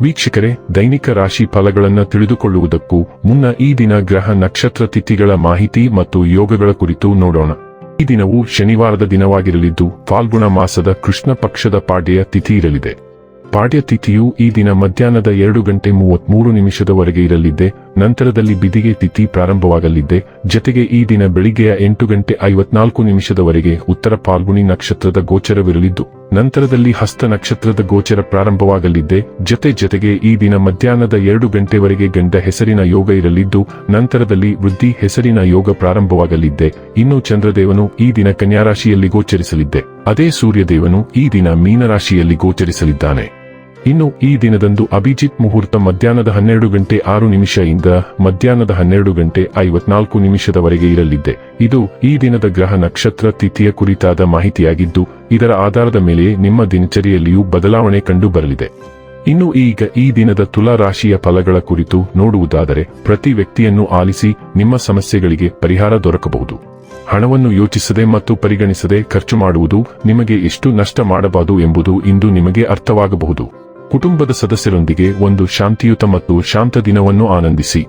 ವೀಕ್ಷಕರೇ, ದೈನಿಕ ರಾಶಿ ಫಲಗಳನ್ನು ತಿಳಿದುಕೊಳ್ಳುವುದಕ್ಕೂ ಮುನ್ನ ಈ ದಿನ ಗ್ರಹ ನಕ್ಷತ್ರ ತಿಥಿಗಳ ಮಾಹಿತಿ ಮತ್ತು ಯೋಗಗಳ ಕುರಿತು ನೋಡೋಣ. ಈ ದಿನವು ಶನಿವಾರದ ದಿನವಾಗಿರಲಿದ್ದು, ಫಾಲ್ಗುಣ ಮಾಸದ ಕೃಷ್ಣ ಪಕ್ಷದ ಪಾಡ್ಯ ತಿಥಿ ಇರಲಿದೆ. ಪಾಡ್ಯ ತಿಥಿಯು ಈ ದಿನ ಮಧ್ಯಾಹ್ನದ ಎರಡು ಗಂಟೆ ಮೂವತ್ಮೂರು ನಿಮಿಷದವರೆಗೆ ಇರಲಿದ್ದೆ ನಂತರದಲ್ಲಿ ಬಿದಿಗೆ ತಿಥಿ ಪ್ರಾರಂಭವಾಗಲಿದ್ದೆ ಜತೆಗೆ ಈ ದಿನ ಬೆಳಿಗ್ಗೆಯ ಎಂಟು ಗಂಟೆ ಐವತ್ನಾಲ್ಕು ನಿಮಿಷದವರೆಗೆ ಉತ್ತರ ಪಾಲ್ಗುಣಿ ನಕ್ಷತ್ರದ ಗೋಚರವಿರಲಿದ್ದು, ನಂತರದಲ್ಲಿ ಹಸ್ತ ನಕ್ಷತ್ರದ ಗೋಚರ ಪ್ರಾರಂಭವಾಗಲಿದ್ದೆ ಜತೆ ಜತೆಗೆ ಈ ದಿನ ಮಧ್ಯಾಹ್ನದ ಎರಡು ಗಂಟೆವರೆಗೆ ಗಂಡ ಹೆಸರಿನ ಯೋಗ ಇರಲಿದ್ದು, ನಂತರದಲ್ಲಿ ವೃದ್ಧಿ ಹೆಸರಿನ ಯೋಗ ಪ್ರಾರಂಭವಾಗಲಿದ್ದೆ ಇನ್ನು ಚಂದ್ರದೇವನು ಈ ದಿನ ಕನ್ಯಾರಾಶಿಯಲ್ಲಿ ಗೋಚರಿಸಲಿದ್ದೆ ಅದೇ ಸೂರ್ಯದೇವನು ಈ ದಿನ ಮೀನರಾಶಿಯಲ್ಲಿ ಗೋಚರಿಸಲಿದ್ದಾನೆ. ಇನ್ನು ಈ ದಿನದಂದು ಅಭಿಜಿತ್ ಮುಹೂರ್ತ ಮಧ್ಯಾಹ್ನದ ಹನ್ನೆರಡು ಗಂಟೆ ಆರು ನಿಮಿಷದಿಂದ ಮಧ್ಯಾಹ್ನದ ಹನ್ನೆರಡು ಗಂಟೆ ಐವತ್ನಾಲ್ಕು ನಿಮಿಷದವರೆಗೆ ಇರಲಿದ್ದೆ ಇದು ಈ ದಿನದ ಗ್ರಹ ನಕ್ಷತ್ರ ತಿಥಿಯ ಕುರಿತಾದ ಮಾಹಿತಿಯಾಗಿದ್ದು, ಇದರ ಆಧಾರದ ಮೇಲೆ ನಿಮ್ಮ ದಿನಚರಿಯಲ್ಲಿಯೂ ಬದಲಾವಣೆ ಕಂಡು ಬರಲಿದೆ ಇನ್ನು ಈಗ ಈ ದಿನದ ತುಲಾ ರಾಶಿಯ ಫಲಗಳ ಕುರಿತು ನೋಡುವುದಾದರೆ, ಪ್ರತಿ ವ್ಯಕ್ತಿಯನ್ನು ಆಲಿಸಿ ನಿಮ್ಮ ಸಮಸ್ಯೆಗಳಿಗೆ ಪರಿಹಾರ ದೊರಕಬಹುದು. ಹಣವನ್ನು ಯೋಚಿಸದೆ ಮತ್ತು ಪರಿಗಣಿಸದೆ ಖರ್ಚು ಮಾಡುವುದು ನಿಮಗೆ ಎಷ್ಟು ನಷ್ಟ ಮಾಡಬಾರದು ಎಂಬುದು ಇಂದು ನಿಮಗೆ ಅರ್ಥವಾಗಬಹುದು. ಕುಟುಂಬದ ಸದಸ್ಯರೊಂದಿಗೆ ಒಂದು ಶಾಂತಿಯುತ ಮತ್ತು ಶಾಂತ ದಿನವನ್ನು ಆನಂದಿಸಿ.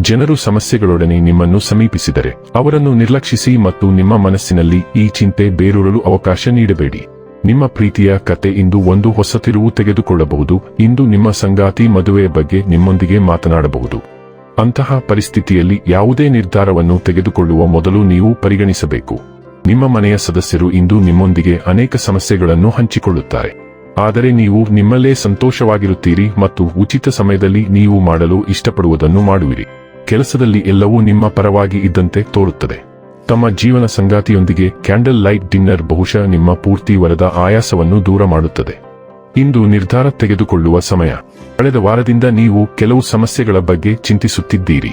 ಜನರು ಸಮಸ್ಯೆಗಳೊಡನೆ ನಿಮ್ಮನ್ನು ಸಮೀಪಿಸಿದರೆ, ಅವರನ್ನು ನಿರ್ಲಕ್ಷಿಸಿ ಮತ್ತು ನಿಮ್ಮ ಮನಸ್ಸಿನಲ್ಲಿ ಈ ಚಿಂತೆ ಬೇರೂರಲು ಅವಕಾಶ ನೀಡಬೇಡಿ. ನಿಮ್ಮ ಪ್ರೀತಿಯ ಕತೆ ಇಂದು ಒಂದು ಹೊಸ ತಿರುವು ತೆಗೆದುಕೊಳ್ಳಬಹುದು. ಇಂದು ನಿಮ್ಮ ಸಂಗಾತಿ ಮದುವೆಯ ಬಗ್ಗೆ ನಿಮ್ಮೊಂದಿಗೆ ಮಾತನಾಡಬಹುದು. ಅಂತಹ ಪರಿಸ್ಥಿತಿಯಲ್ಲಿ ಯಾವುದೇ ನಿರ್ಧಾರವನ್ನು ತೆಗೆದುಕೊಳ್ಳುವ ಮೊದಲು ನೀವು ಪರಿಗಣಿಸಬೇಕು. ನಿಮ್ಮ ಮನೆಯ ಸದಸ್ಯರು ಇಂದು ನಿಮ್ಮೊಂದಿಗೆ ಅನೇಕ ಸಮಸ್ಯೆಗಳನ್ನು ಹಂಚಿಕೊಳ್ಳುತ್ತಾರೆ. ಆದರೆ ನೀವು ನಿಮ್ಮಲ್ಲೇ ಸಂತೋಷವಾಗಿರುತ್ತೀರಿ ಮತ್ತು ಉಚಿತ ಸಮಯದಲ್ಲಿ ನೀವು ಮಾಡಲು ಇಷ್ಟಪಡುವುದನ್ನು ಮಾಡುವಿರಿ. ಕೆಲಸದಲ್ಲಿ ಎಲ್ಲವೂ ನಿಮ್ಮ ಪರವಾಗಿ ಇದ್ದಂತೆ ತೋರುತ್ತದೆ. ತಮ್ಮ ಜೀವನ ಸಂಗಾತಿಯೊಂದಿಗೆ ಕ್ಯಾಂಡಲ್ ಲೈಟ್ ಡಿನ್ನರ್ ಬಹುಶಃ ನಿಮ್ಮ ಪೂರ್ತಿ ವರದ ಆಯಾಸವನ್ನು ದೂರ ಮಾಡುತ್ತದೆ. ಇಂದು ನಿರ್ಧಾರ ತೆಗೆದುಕೊಳ್ಳುವ ಸಮಯ. ಕಳೆದ ವಾರದಿಂದ ನೀವು ಕೆಲವು ಸಮಸ್ಯೆಗಳ ಬಗ್ಗೆ ಚಿಂತಿಸುತ್ತಿದ್ದೀರಿ.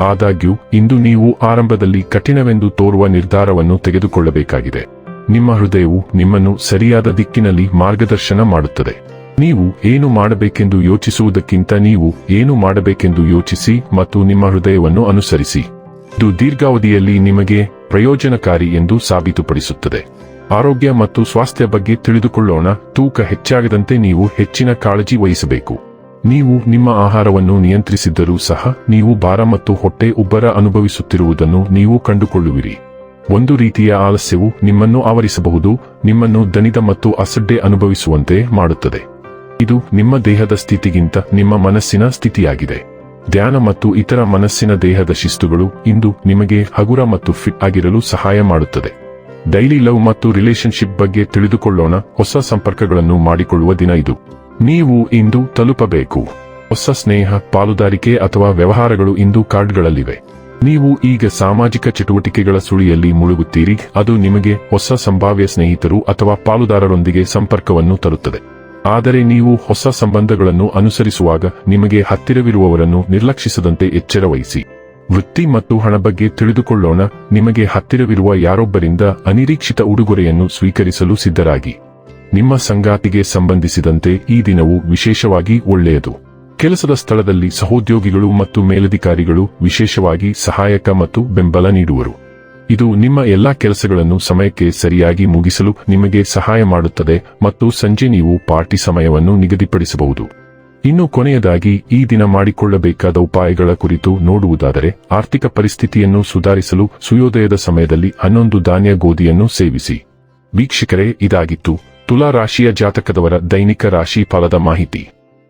ಆದಾಗ್ಯೂ, ಇಂದು ನೀವು ಆರಂಭದಲ್ಲಿ ಕಠಿಣವೆಂದು ತೋರುವ ನಿರ್ಧಾರವನ್ನು ತೆಗೆದುಕೊಳ್ಳಬೇಕಾಗಿದೆ. ನಿಮ್ಮ ಹೃದಯವು ನಿಮ್ಮನ್ನು ಸರಿಯಾದ ದಿಕ್ಕಿನಲ್ಲಿ ಮಾರ್ಗದರ್ಶನ ಮಾಡುತ್ತದೆ. ನೀವು ಏನು ಮಾಡಬೇಕೆಂದು ಯೋಚಿಸುವುದಕ್ಕಿಂತ ನೀವು ಏನು ಮಾಡಬೇಕೆಂದು ಯೋಚಿಸಿ ಮತ್ತು ನಿಮ್ಮ ಹೃದಯವನ್ನು ಅನುಸರಿಸಿ. ಇದು ದೀರ್ಘಾವಧಿಯಲ್ಲಿ ನಿಮಗೆ ಪ್ರಯೋಜನಕಾರಿ ಎಂದು ಸಾಬೀತುಪಡಿಸುತ್ತದೆ. ಆರೋಗ್ಯ ಮತ್ತು ಸ್ವಾಸ್ಥ್ಯ ಬಗ್ಗೆ ತಿಳಿದುಕೊಳ್ಳೋಣ. ತೂಕ ಹೆಚ್ಚಾಗದಂತೆ ನೀವು ಹೆಚ್ಚಿನ ಕಾಳಜಿ ವಹಿಸಬೇಕು. ನೀವು ನಿಮ್ಮ ಆಹಾರವನ್ನು ನಿಯಂತ್ರಿಸಿದ್ದರೂ ಸಹ ನೀವು ಭಾರ ಮತ್ತು ಹೊಟ್ಟೆ ಉಬ್ಬರ ಅನುಭವಿಸುತ್ತಿರುವುದನ್ನು ನೀವು ಕಂಡುಕೊಳ್ಳುವಿರಿ. ಒಂದು ರೀತಿಯ ಆಲಸ್ಯವು ನಿಮ್ಮನ್ನು ಆವರಿಸಬಹುದು, ನಿಮ್ಮನ್ನು ದಣಿದ ಮತ್ತು ಅಸಡ್ಡೆ ಅನುಭವಿಸುವಂತೆ ಮಾಡುತ್ತದೆ. ಇದು ನಿಮ್ಮ ದೇಹದ ಸ್ಥಿತಿಗಿಂತ ನಿಮ್ಮ ಮನಸ್ಸಿನ ಸ್ಥಿತಿಯಾಗಿದೆ. ಧ್ಯಾನ ಮತ್ತು ಇತರ ಮನಸ್ಸಿನ ದೇಹದ ಶಿಸ್ತುಗಳು ಇಂದು ನಿಮಗೆ ಹಗುರ ಮತ್ತು ಫಿಟ್ ಆಗಿರಲು ಸಹಾಯ ಮಾಡುತ್ತದೆ. ಡೈಲಿ ಲವ್ ಮತ್ತು ರಿಲೇಶನ್ಶಿಪ್ ಬಗ್ಗೆ ತಿಳಿದುಕೊಳ್ಳೋಣ, ಹೊಸ ಸಂಪರ್ಕಗಳನ್ನು ಮಾಡಿಕೊಳ್ಳುವ ದಿನ ಇದು. ನೀವು ಇಂದು ತಲುಪಬೇಕು. ಹೊಸ ಸ್ನೇಹ, ಪಾಲುದಾರಿಕೆ ಅಥವಾ ವ್ಯವಹಾರಗಳು ಇಂದು ಕಾರ್ಡ್ಗಳಲ್ಲಿವೆ. ನೀವು ಈಗ ಸಾಮಾಜಿಕ ಚಟುವಟಿಕೆಗಳ ಸುಳಿಯಲ್ಲಿ ಮುಳುಗುತ್ತೀರಿ, ಅದು ನಿಮಗೆ ಹೊಸ ಸಂಭಾವ್ಯ ಸ್ನೇಹಿತರು ಅಥವಾ ಪಾಲುದಾರರೊಂದಿಗೆ ಸಂಪರ್ಕವನ್ನು ತರುತ್ತದೆ. ಆದರೆ ನೀವು ಹೊಸ ಸಂಬಂಧಗಳನ್ನು ಅನುಸರಿಸುವಾಗ ನಿಮಗೆ ಹತ್ತಿರವಿರುವವರನ್ನು ನಿರ್ಲಕ್ಷಿಸದಂತೆ ಎಚ್ಚರ ವಹಿಸಿ. ವೃತ್ತಿ ಮತ್ತು ಹಣ ಬಗ್ಗೆ ತಿಳಿದುಕೊಳ್ಳೋಣ, ನಿಮಗೆ ಹತ್ತಿರವಿರುವ ಯಾರೊಬ್ಬರಿಂದ ಅನಿರೀಕ್ಷಿತ ಉಡುಗೊರೆಯನ್ನು ಸ್ವೀಕರಿಸಲು ಸಿದ್ಧರಾಗಿ. ನಿಮ್ಮ ಸಂಗಾತಿಗೆ ಸಂಬಂಧಿಸಿದಂತೆ ಈ ದಿನವು ವಿಶೇಷವಾಗಿ ಒಳ್ಳೆಯದು. ಕೆಲಸದ ಸ್ಥಳದಲ್ಲಿ ಸಹೋದ್ಯೋಗಿಗಳು ಮತ್ತು ಮೇಲಧಿಕಾರಿಗಳು ವಿಶೇಷವಾಗಿ ಸಹಾಯಕ ಮತ್ತು ಬೆಂಬಲ ನೀಡುವರು. ಇದು ನಿಮ್ಮ ಎಲ್ಲಾ ಕೆಲಸಗಳನ್ನು ಸಮಯಕ್ಕೆ ಸರಿಯಾಗಿ ಮುಗಿಸಲು ನಿಮಗೆ ಸಹಾಯ ಮಾಡುತ್ತದೆ ಮತ್ತು ಸಂಜೆ ನೀವು ಪಾರ್ಟಿ ಸಮಯವನ್ನು ನಿಗದಿಪಡಿಸಬಹುದು. ಇನ್ನು ಕೊನೆಯದಾಗಿ, ಈ ದಿನ ಮಾಡಿಕೊಳ್ಳಬೇಕಾದ ಉಪಾಯಗಳ ಕುರಿತು ನೋಡುವುದಾದರೆ, ಆರ್ಥಿಕ ಪರಿಸ್ಥಿತಿಯನ್ನು ಸುಧಾರಿಸಲು ಸೂರ್ಯೋದಯದ ಸಮಯದಲ್ಲಿ ಹನ್ನೊಂದು ಧಾನ್ಯ ಗೋಧಿಯನ್ನು ಸೇವಿಸಿ. ವೀಕ್ಷಕರೇ, ಇದಾಗಿತ್ತು. ತುಲಾ ರಾಶಿಯ ಜಾತಕದವರ ದೈನಿಕ ರಾಶಿ ಫಲದ ಮಾಹಿತಿ.